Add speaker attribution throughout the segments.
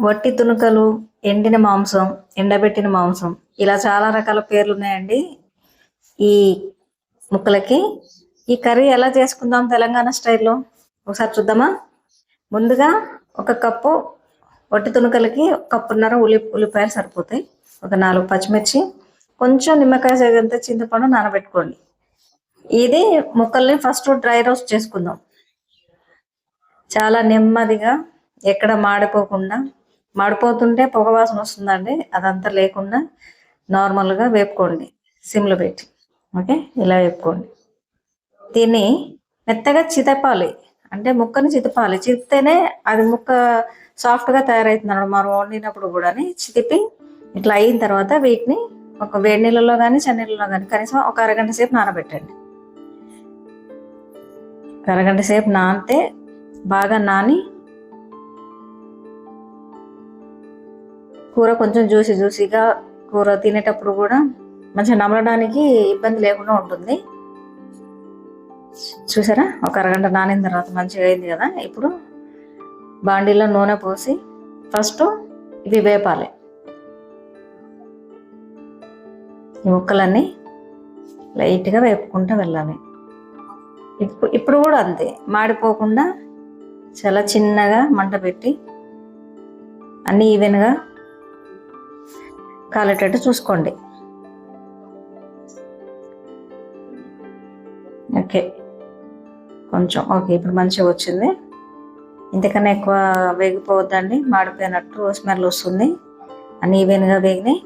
Speaker 1: వట్టి తునుకలు ఎండిన మాంసం ఎండబెట్టిన మాంసం. ఇలా చాలా రకాల పేర్లు ఉన్నాయండి ఈ ముక్కలకి. ఈ కర్రీ ఎలా చేసుకుందాం తెలంగాణ స్టైల్లో? ఒకసారి చూద్దామా? ముందుగా ఒక కప్పు వట్టి తునుకలకి ఒక కప్పున్నర ఉల్లి ఉల్లిపాయలు సరిపోతాయి. ఒక నాలుగు పచ్చిమిర్చి. కొంచెం నిమ్మకాయ సగంత చింతపండు నానబెట్టుకోండి. ఇది ముక్కల్ని ఫస్ట్ డ్రై రోస్ట్ చేసుకుందాం. చాలా నెమ్మదిగా ఎక్కడ మాడిపోకుండా మాడిపోతుంటే పొగ వాసన వస్తుందండి. అదంతా లేకుండా నార్మల్గా వేపుకోండి. సిమ్లో పెట్టి. ఓకే? ఇలా వేపుకోండి. దీన్ని మెత్తగా చితపాలి. అంటే ముక్కని చితపాలి. చితితేనే అది ముక్క సాఫ్ట్గా తయారవుతుంది అన్నమాట. మనం వండినప్పుడు కూడా చితిపి ఇట్లా అయిన తర్వాత వీటిని ఒక వేడి నీళ్ళలో కానీ చన్నీళ్ళలో కానీ కనీసం ఒక అరగంట సేపు నానబెట్టండి. అరగంట సేపు నానితే బాగా నాని కూర కొంచెం జ్యూసీ జ్యూసీగా కూర తినేటప్పుడు కూడా మంచిగా నమలడానికి ఇబ్బంది లేకుండా ఉంటుంది. చూసారా? ఒక అరగంట నానిన తర్వాత మంచిగా అయింది కదా? ఇప్పుడు బాండీలో నూనె పోసి ఫస్ట్ ఇవి వేపాలి. ఈ ముక్కలన్నీ లైట్గా వేపుకుంటూ వెళ్ళాలి. ఇప్పుడు ఇప్పుడు కూడా అంతే. మాడిపోకుండా చాలా చిన్నగా మంట పెట్టి అన్నీ ఈవెన్గా కాలేటట్టు చూసుకోండి. ఓకే. కొంచెం ఓకే ఇప్పుడు మంచిగా వచ్చింది. ఇంతకన్నా ఎక్కువ వేగిపోవద్దండి. మాడిపోయినట్టు స్మెల్ వస్తుంది. అని ఈవెన్గా వేగినాయి.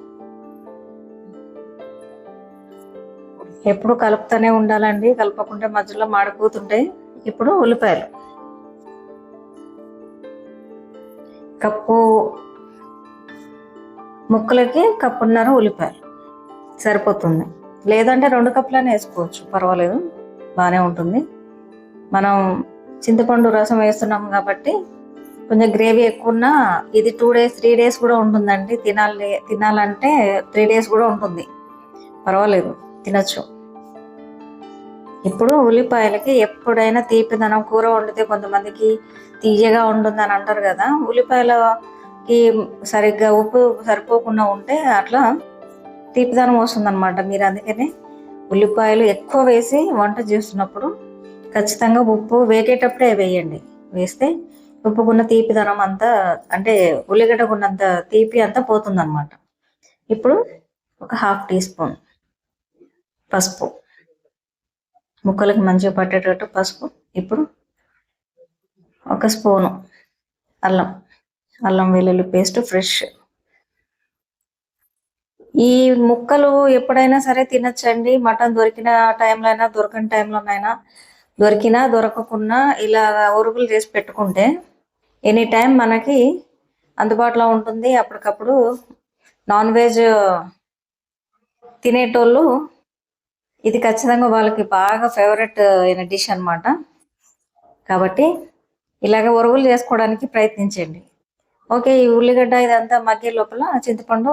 Speaker 1: ఎప్పుడు కలుపుతూనే ఉండాలండి. కలపకుంటే మధ్యలో మాడిపోతుంటాయి. ఇప్పుడు ఉల్లిపాయలు. కప్పు ముక్కలకి కప్పున్నర ఉల్లిపాయలు. సరిపోతుంది. లేదంటే రెండు కప్పులైనా వేసుకోవచ్చు. పర్వాలేదు. బాగానే ఉంటుంది. మనం చింతపండు రసం వేస్తున్నాం కాబట్టి కొంచెం గ్రేవీ ఎక్కువ ఉన్నా ఇది టూ డేస్ త్రీ డేస్ కూడా ఉంటుందండి. తినాలి తినాలంటే త్రీ డేస్ కూడా ఉంటుంది. పర్వాలేదు. తినచ్చు. ఇప్పుడు ఉల్లిపాయలకి ఎప్పుడైనా తీపిదనం కూర వండితే కొంతమందికి తీయగా ఉంటుందని అంటారు కదా. కి సరిగ్గా ఉప్పు సరిపోకుండా ఉంటే అట్లా తీపిదనం వస్తుందన్నమాట. మీరు అందుకనే ఉల్లిపాయలు ఎక్కువ వేసి వంట చేస్తున్నప్పుడు ఖచ్చితంగా ఉప్పు వేగేటప్పుడే వేయండి. వేస్తే ఉప్పుకున్న తీపిదనం అంతా అంటే ఉల్లిగడ్డకున్నంత తీపి అంతా పోతుందన్నమాట. ఇప్పుడు ఒక హాఫ్ టీ స్పూన్ పసుపు. ముక్కలకు మంచిగా పట్టేటట్టు పసుపు. ఇప్పుడు ఒక స్పూను అల్లం. అల్లం వెల్లుల్లి పేస్ట్ ఫ్రెష్. ఈ ముక్కలు ఎప్పుడైనా సరే తినచ్చండి. మటన్ దొరికిన టైంలో అయినా దొరకని టైంలోనైనా దొరికినా దొరకకున్నా ఇలా ఉరుగులు చేసి పెట్టుకుంటే ఎనీ టైం మనకి అందుబాటులో ఉంటుంది. అప్పటికప్పుడు నాన్ వెజ్ తినేటోళ్ళు ఇది ఖచ్చితంగా వాళ్ళకి బాగా ఫేవరెట్ అయిన డిష్ అనమాట కాబట్టి ఇలాగ ఉరుగులు చేసుకోవడానికి ప్రయత్నించండి. ఓకే ఈ ఉల్లిగడ్డ ఇదంతా మగ్గే లోపల చింతపండు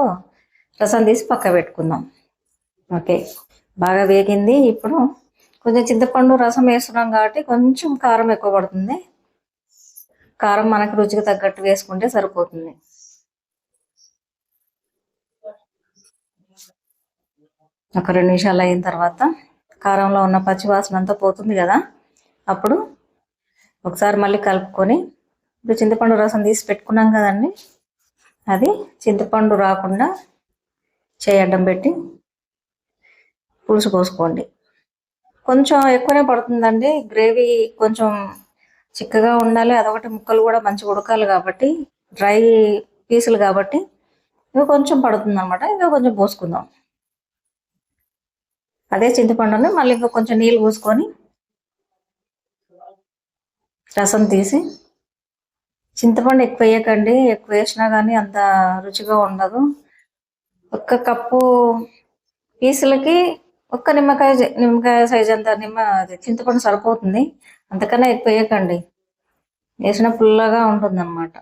Speaker 1: రసం తీసి పక్క పెట్టుకుందాం. ఓకే బాగా వేగింది. ఇప్పుడు కొంచెం చింతపండు రసం వేస్తున్నాం కాబట్టి కొంచెం కారం ఎక్కువ పడుతుంది. కారం మనకు రుచికి తగ్గట్టు వేసుకుంటే సరిపోతుంది. ఒక రెండు నిమిషాలు అయిన తర్వాత కారంలో ఉన్న పచ్చి వాసన అంతా పోతుంది కదా. అప్పుడు ఒకసారి మళ్ళీ కలుపుకొని ఇప్పుడు చింతపండు రసం తీసి పెట్టుకున్నాం కదండి. అది చింతపండు రాకుండా చేయడం పెట్టి పులుసు పోసుకోండి. కొంచెం ఎక్కువనే పడుతుందండి. గ్రేవీ కొంచెం చిక్కగా ఉండాలి. అదొకటి ముక్కలు కూడా మంచిగా ఉడకాలి కాబట్టి డ్రై పీసులు కాబట్టి ఇవి కొంచెం పడుతుంది అనమాట ఇంకా కొంచెం పోసుకుందాం. అదే చింతపండుని మళ్ళీ ఇంకా కొంచెం నీళ్ళు పోసుకొని రసం తీసి చింతపండు ఎక్కువ వేయకండి. ఎక్కువ వేసినా కానీ అంత రుచిగా ఉండదు. ఒక్క కప్పు పీసులకి ఒక్క నిమ్మకాయ నిమ్మకాయ సైజ్ అంత నిమ్మ చింతపండు సరిపోతుంది. అంతకన్నా ఎక్కువ వేయకండి. వేసిన పుల్లగా ఉంటుంది అనమాట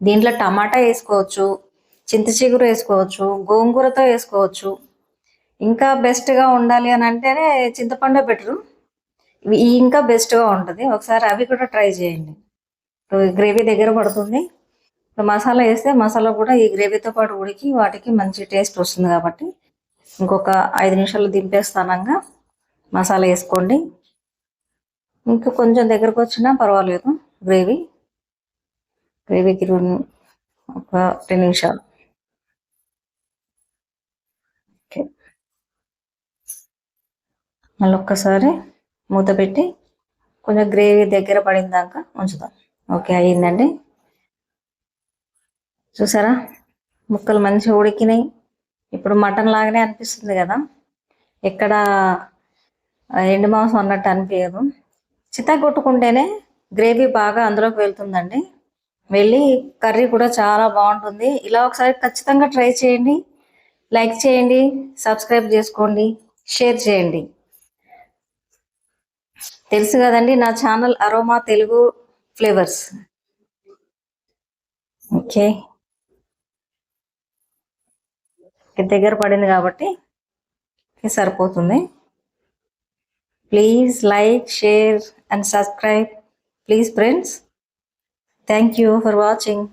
Speaker 1: దీంట్లో టమాటా వేసుకోవచ్చు చింత చిగురు వేసుకోవచ్చు గోంగూరతో వేసుకోవచ్చు. ఇంకా బెస్ట్గా ఉండాలి అని అంటేనే చింతపండే బెటరు. ఇవి ఇంకా బెస్ట్గా ఉంటుంది. ఒకసారి అవి కూడా ట్రై చేయండి. గ్రేవీ దగ్గర పడుతుంది. మసాలా వేస్తే మసాలా కూడా ఈ గ్రేవీతో పాటు ఉడికి వాటికి మంచి టేస్ట్ వస్తుంది కాబట్టి ఇంకొక ఐదు నిమిషాలు దింపేస్తానంగా మసాలా వేసుకోండి. ఇంకా కొంచెం దగ్గరకు వచ్చినా పర్వాలేదు గ్రేవీ. గ్రేవీకి ఒక రెండు నిమిషాలు. ఓకే. మళ్ళీ ఒక్కసారి మూత పెట్టి కొంచెం గ్రేవీ దగ్గర పడిన దాకా ఉంచుదాం. ఓకే అయ్యిందండి. చూసారా? ముక్కలు మంచిగా ఉడికినాయి. ఇప్పుడు మటన్ లాగానే అనిపిస్తుంది కదా? ఎక్కడ ఎండు మాంసం అన్నట్టు అనిపించదు చితా కొట్టుకుంటేనే గ్రేవీ బాగా అందులోకి వెళ్తుందండి. వెళ్ళి కర్రీ కూడా చాలా బాగుంటుంది. ఇలా ఒకసారి ఖచ్చితంగా ట్రై చేయండి. లైక్ చేయండి సబ్స్క్రైబ్ చేసుకోండి షేర్ చేయండి. తెలుసు కదండి నా channel aroma Telugu flavours. Okay. దగ్గర పడింది కాబట్టి సరిపోతుంది. Please like share and subscribe please friends thank you for watching